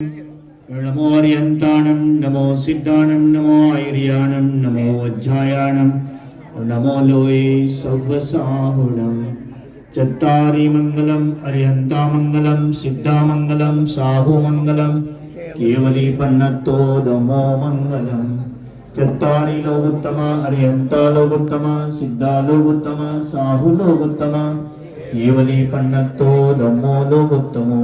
नमो अर्यन्ताणं नमो सिद्धाणं नमो ऐर्याणं नमो वज्रायाणं नमो लोये सव्वसाहुणं चत्तारि मङ्गलम् अर्यन्तामङ्गलं सिद्धामङ्गलं साहुमङ्गलं केवलीपन्नतोदमो मङ्गलम् चत्तारि लोगोत्तम अर्यन्ता लोगोत्तम सिद्धा लोगोत्तम साहु लोगोत्तम केवलीपन्नतोदमो लोगोत्तमो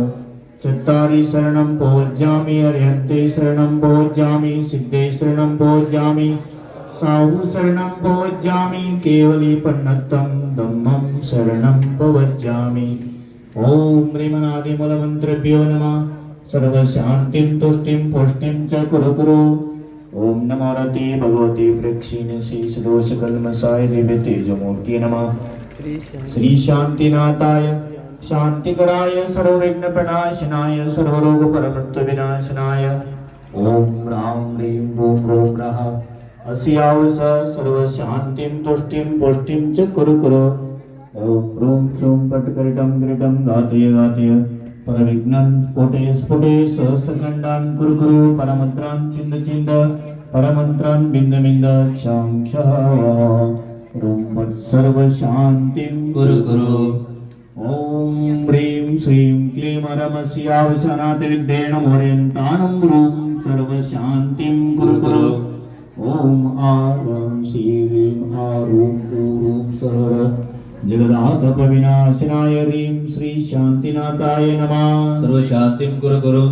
चत्तारि शरणं भोज्यामि अर्हन्ते शरणं भोज्यामि सिद्धे शरणं भोज्यामि साहु शरणं भोज्यामि केवली पन्नत्तं धम्मं शरणं भवज्यामि ॐ ह्रीमनादिमूलमन्त्रेभ्यो नमः। सर्वशान्तिं तुष्टिं पुष्टिं च कुरु कुरु। ॐ नमो रति भगवती प्रेक्षिणे श्रीसदोषकल्मसाय दिव्य तेजमूर्ति नमः। श्री शांतिनाथाय शांतिकराय सर्वविघ्नप्रणाशनाय सर्वरोगपरमत्व विनाशनाय ओम राम ह्रीं भूं ह्रूं नः अस्यावस सर्वशान्तिं तुष्टिं पुष्टिं च कुरु कुरु ॐ ह्रूं श्रूं पट्करिटं किरीटं घातय घातय परविघ्नं स्फुटे स्फुटे सहस्रखण्डान् कुरु कुरु परमन्त्रान् छिन्द छिन्द परमन्त्रान् बिन्द बिन्द क्षं क्षः ॐ सर्वशान्तिं गुरु गुरु ॐ ह्रीं श्रीं क्लीं रमस्यावसनातिविद्येण मोर्यन्तानं गुरुं सर्वशान्तिं कुरु कुरु ॐ आरं श्रीं आरुं गुरुं सर जगदातपविनाशनाय ह्रीं श्री शान्तिनाथाय नमः सर्व शांतिं गुरु गुरु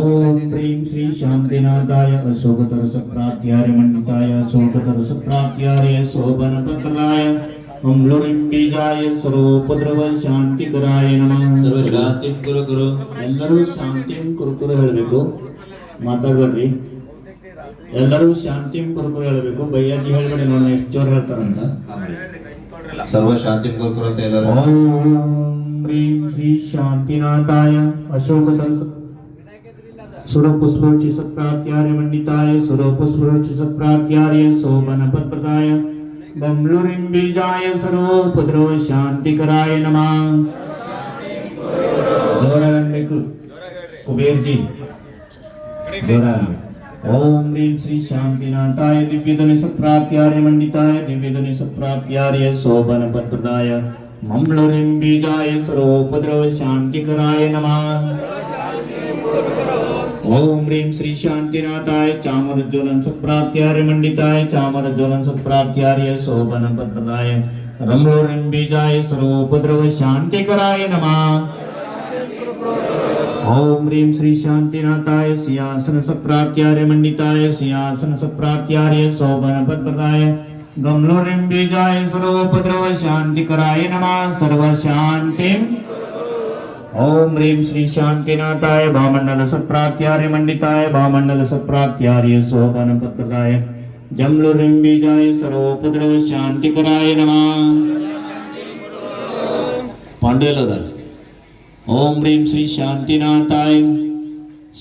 ॐ ह्रीं श्री शान्तिनाथाय अशोकतरसप्रात्यार्य मण्डिताय अशोकतरसप्रात्यार्य शोभनपत्राय अम्लुरिं बीजाय सर्वोपद्रव ಶಾಂತಿಕರಾಯ ನಮಃ सर्व शांतिं गुरु गुरु ಎಲ್ಲರೂ ಶಾಂತಿಂ ಕುರುಕುರು ಹೇಳಬೇಕು ಮಾತಾಡ್ಬೇಡ್ರಿ ಎಲ್ಲರೂ ಶಾಂತಿಂ ಕುರುಕುರು ಹೇಳಬೇಕು ಬೈಯಾಜಿ ಹೇಳ್ಬೇಡಿ ನೋಡೋಣ ಎಷ್ಟು ಜೋರು ಹೇಳ್ತಾರಂತ सर्व शांतिं गुरु गुरु ಅಂತ ಎಲ್ಲರೂ ಓಂ ಹ್ರೀಂ ಶ್ರೀ ಶಾಂತಿನಾಥಾಯ ಅಶೋಕತರಸ ಸುರಪುಷ್ಪರುಚಿ ಸತ್ಪ್ರಾತ್ಯಾರ್ಯ ಮಂಡಿತಾಯ ಸುರಪುಷ್ಪರುಚಿ ಸತ್ಪ್ರಾತ್ಯಾರ್ಯ ಶೋಭನ ಪದ್ಮತಾಯ बम्लुरिम्बीजाय शांति शांतिकराय नमः कुबेर जी दोरा ओम रीम श्री शांति शांतिनाथाय दिव्यधन सप्राप्त्यार्य मंडिताय दिव्यधन सप्राप्त्यार्य शोभन भद्रदाय मंगलुरिम बीजाय शांति शांतिकराय नमः ओम रीम श्री शांतिनाथाय चामरज्वलन सत्प्रात्यार्य मंडिताय चामर चामरज्वलन सत्प्रात्यार्य शोभन पत्रदाय रमो रंबीजाय सर्वोपद्रव शांतिकराय नमः। ओम रीम श्री शांतिनाथाय सिंहासन सप्रात्यार्य मंडिताय सिंहासन सप्रात्यार्य शोभन पत्रदाय गमलो रंबीजाय सर्वोपद्रव शांतिकराय नमः। सर्व शांतिम ओम ह्रीं श्री शांतिनाथाय भामंडल सत्प्रात्यार्य मंडिताय भामंडल सत्प्रात्यार्य सोपान पत्रकाय जम्लुरिं बीजाय सर्वोपद्रव शांतिकराय नमः। पांडेलदाय ओम ह्रीं श्री शांतिनाथाय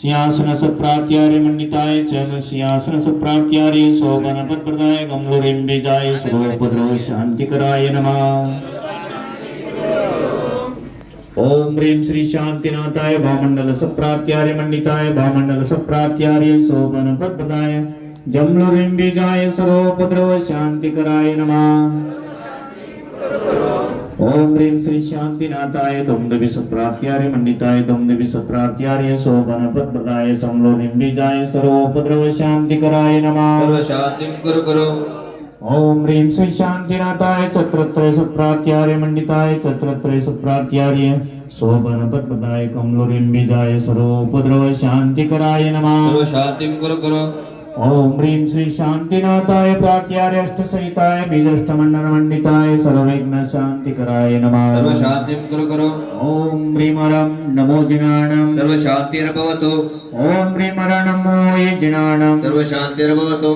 सिंहासन सप्रात्यार्य मंडिताय चम सिंहासन सप्रात्यार्य सोपान पत्रकाय गम्लुरिं बीजाय सर्वोपद्रव शांतिकराय नमः। ओम ह्रीं श्री शांतिनाथाय भामंडल सप्रात्यार्य मंडिताय भामंडल सप्रात्यार्य शोभन पद्मदाय जम्लुरिं बीजाय सर्वोपद्रव शांतिकराय नमः। ओम ह्रीं श्री शांतिनाथाय दुम्दवि सप्रात्यार्य मंडिताय दुम्दवि सप्रात्यार्य शोभन पद्मदाय समलोनिं बीजाय सर्वोपद्रव शांतिकराय नमः। सर्व शांतिं गुरु गुरु ओम ह्रीं श्री शांतिनाथाय चत्रत्रय सुप्रात्यार्य मंडिताय चत्रत्रय सुप्रात्यार्य शोभन पद्मदाय कमलोरिम्बिजाय सर्वोपद्रव शांति कराय नमः। शांतिं कुरु कुरु। ओम ह्रीं श्री शांतिनाथाय प्रात्यार्य अष्ट सहिताय बीजाष्टमंडन मंडिताय सर्वविघ्न शांति कराय नमः। सर्व शांतिं कुरु कुरु। ओम ह्रीं अरं नमो जिनाणं। सर्व शांतिर्भवतु ओम ह्रीं अरं नमो ये जिनाणं। सर्व शांतिर्भवतु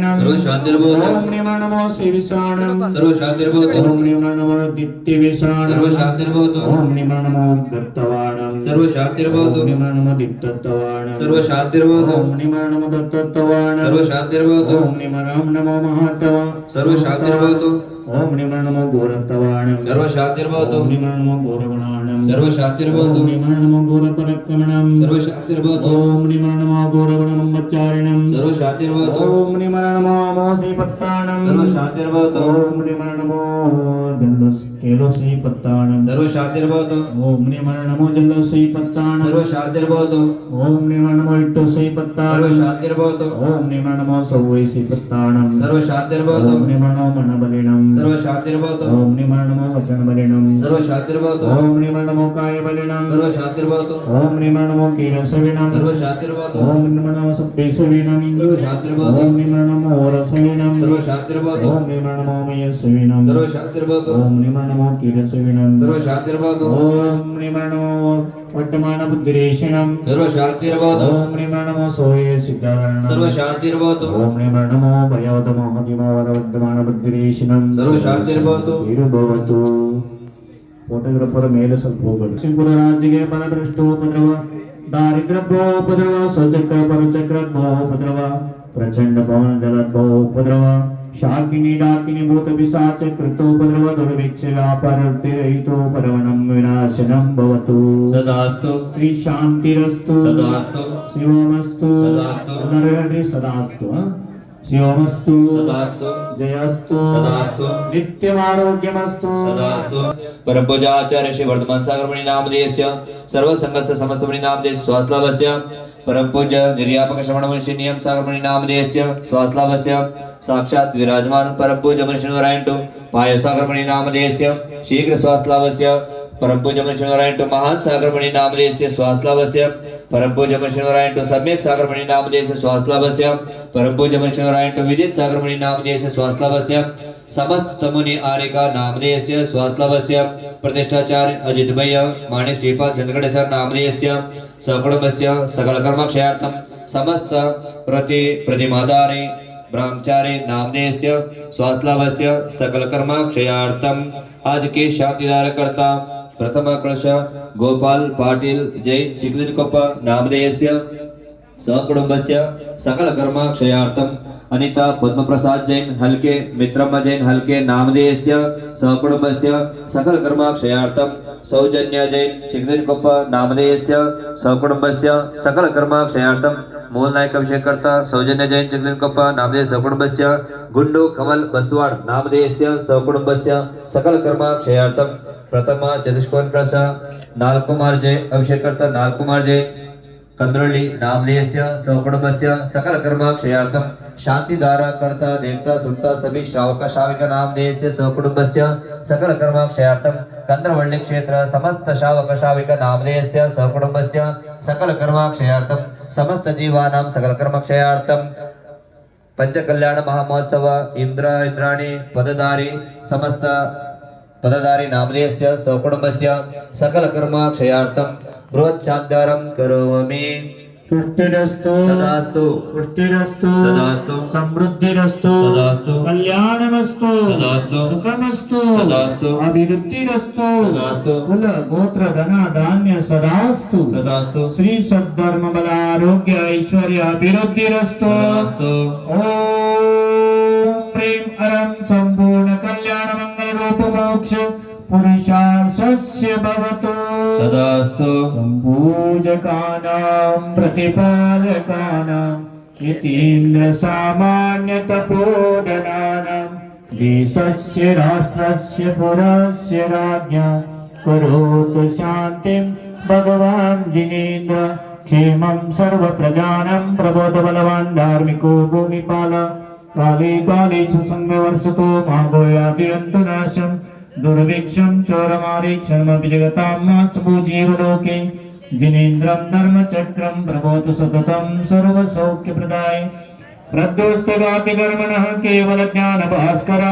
ओम नमः नमो शिवसाणम सर्व ओम नमः नमो दित्तिविसाणम सर्व शांतिर्भूत ओम नमः सर्व शांतिर्भूत ओम नमः नमो दित्तत्तवाणम ओम नमः नमो दत्तत्तवाणम सर्व शांतिर्भूत ओम नमः नमो सर्व शांतिर्भूत ओम नमः नमो सर्वशातिर्भवतु निमरणमो घोरपरक्रमणं सर्वशातिर्भवतु ॐ निमरणमो घोरगुणं मच्चारिणं सर्वशातिर्भवतु ॐ निमरणमो मोसीपत्राणं सर्वशातिर्भवतु ॐ निमरणमो जल्लोसि पत्ताणं सर्वशान्तिर्भवतु ॐ निमण नमो जल्लोसि पत्ताणं सर्वशान्तिर्भवतु ॐ निमण नमो इट्टोसि पत्ताणं सर्वशान्तिर्भवतु ॐ निमण नमो सौवैसि पत्ताणं सर्वशान्तिर्भवतु ॐ निमण नमो मनबलिनं सर्वशान्तिर्भवतु ॐ निमण नमो वचनबलिनं सर्वशान्तिर्भवतु ॐ निमण नमो कायबलिनं सर्वशान्तिर्भवतु ॐ निमण नमो कीरसविनं सर्वशान्तिर्भवतु ॐ निमण नमो सप्पेसविनं सर्वशान्तिर्भवतु ॐ निमण नमो ओरसविनं सर्वशान्तिर्भवतु ॐ निमण नमो मयसविनं सर्वशान्तिर्भवतु దారిద్రోపద్రవ స్వచక్ర తీరసవిణం ప్రచండ ఓం నిమణమో ఉపద్రవ శాకిని డాకిని భూత పిశాచ కృతోపద్రవ దుర్విచ్చయాపరవృత్తిరహితో పరవణం వినాశనం భవతు సదాస్తు శ్రీ శాంతిరస్తు సదాస్తు శివమస్తు సదాస్తు నరహరి సదాస్తు शिवमस्तु सदास्तु जयस्तु सदास्तु नित्यमारोग्यमस्तु। सदास्तु। परम पूजा आचार्य श्री वर्धमान सागर मणि नाम देश सर्व संगस्त समस्त मणि नाम देश स्वास्थ्य लाभस्य परम पूज्य निर्यापक श्रवण मुनि श्री नियम सागर मणि नाम देश स्वास्थ्य लाभस्य साक्षात विराजमान परम पूज्य मुनि श्री नारायण टू पाय सागर मणि नाम देश शीघ्र स्वास्थ्य लाभस्य परम पूज्य मुनि श्री नारायण टू महान सागर मणि नाम देश स्वास्थ्य लाभस्य मुनि श्री नारायण टु सम्यक सागर मुनि नामधेयस्य स्वास्थ्यस्य परम पूज्य मुनि श्री नारायण टु विदित सागर मुनि नामधेयस्य स्वास्थ्यस्य समस्त मुनि आर्यका नामधेयस्य स्वास्थ्यस्य प्रतिष्ठाचार्य अजित भैय माणिक श्रीपाद चंद्रगढ़ सर नामधेयस्य सकुटुंबस्य सकल कर्मक्षयार्थं। समस्त प्रति प्रतिमाधारे ब्रह्मचारी नामधेयस्य स्वास्थ्यस्य सकल कर्मक्षयार्थम आज के शांतिदार करता प्रथम कलश गोपाल पाटील जय चिखलिनकोप्प नामधेयस्य सहकुटुंबस्य सकल कर्माक्षयार्थम अनिता पद्मप्रसाद जैन हल्के मित्रम्म जैन हल्के नामधेयस्य सहकुटुंबस्य सकल कर्माक्षयार्थम सौजन्य जैन चिकदिनकोप्प नामधेयस्य सहकुटुंबस्य सकल कर्माक्षयार्थम मूल नायक अभिषेक करता सौजन्य जैन चिकदिनकोप्प नामधेय सहकुटुंबस्य गुंडू कमल बस्तवाड नामधेयस्य सहकुटुंबस्य सकल कर्माक्षयार्थम ಪ್ರಥಮ ಚಂದ್ರಶೇಖರ್ ಕಳಸ ನಾಲ್ಕು ಮಾರ್ಜೆ ಅಭಿಷೇಕ ನಾಲ್ಕು ಮಾರ್ಜೆ, ಕಂದ್ರೊಳ್ಳಿ ನಾಮಲೇಯಸ್ಯ, ಸೌಕುಟುಂಬಸ್ಯ, ಸಕಲ ಕರ್ಮ ಕ್ಷಯಾರ್ಥಂ, ಶಾಂತಿ ಧಾರ ಕರ್ತ ದೇವತಾ ಸುತ್ತ ಸಭಿ ಶ್ರಾವಕ ಶಾವಿಕ ನಾಮಧೇಯಸ್ಯ ಸೌಕುಟುಂಬಸ್ಯ, ಸಕಲ ಕರ್ಮ ಕ್ಷಯಾರ್ಥಂ, ಕಂದ್ರವಳ್ಳಿ ಕ್ಷೇತ್ರ, ಸಮಸ್ತ ಶಾವಕ ಶಾವಿಕ ನಾಮಧೇಯಸ್ಯ ಸೌಕುಟುಂಬಸ್ಯ, ಸಕಲ ಕರ್ಮ ಕ್ಷಯಾರ್ಥಂ, ಸಮಸ್ತ ಜೀವಾನಾಂ ಸಕಲ ಕರ್ಮ ಕ್ಷಯಾರ್ಥಂ. ಪಂಚಕಲ್ಯಾಣ ಮಹಾಮಹೋತ್ಸವ, ಇಂದ್ರ ಇಂದ್ರಾಣಿ ಪದಧಾರಿ, ಸಮಸ್ತ समस्त पदधारी नामधेयस्य सहकुटुंबस्य सकल कर्म क्षयार्थं बृहच्छान्तारं करोमि तुष्टिरस्तु सदास्तु पुष्टिरस्तु सदास्तु समृद्धिरस्तु सदास्तु कल्याणमस्तु सदास्तु सुखमस्तु सदास्तु अभिवृद्धिरस्तु सदास्तु कुल गोत्र धन धान्य सदास्तु सदास्तु श्री सद्धर्म बल आरोग्य ऐश्वर्य अभिवृद्धिरस्तु सदास्तु ओम अरं सम्पूर्ण कल्याण मंगल रूप मोक्ष पुरुषार्थस्य भवतु। सदास्तु। सम्पूजकानां प्रतिपालकानां यतीन्द्र सामान्य तपोधनानां देशस्य राष्ट्रस्य पुरस्य राज्ञा करोतु शान्तिं। भगवान् जिनेन्द्र क्षेमं सर्वप्रजानां प्रबोध बलवान् धार्मिको भूमिपाल। काले काले च संव्यवर्षतो माभूयादिरन्तु नाशम्। दुर्भिक्षं चोरमारीक्षणमपि जगतां मास्तु जीवलोके जिनेन्द्रं धर्मचक्रं प्रभोतु सततं सर्वसौख्यप्रदाय। प्रद्योस्तगातिकर्मणः केवलज्ञानभास्कर।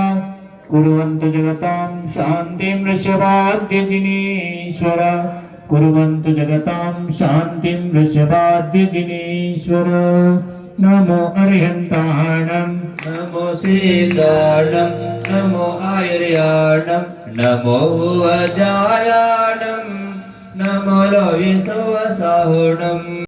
कुर्वन्तु जगतां शान्तिं वृषभाद्यजिनीश्वर कुर्वन्तु जगतां शान्तिं वृषभाद्यजिनीश्वर नमो अरिहन्ताणम्। नमो सीताणं नमो आयुर्याणं नमो अजायाणं नमो लोविसवसाहुणम्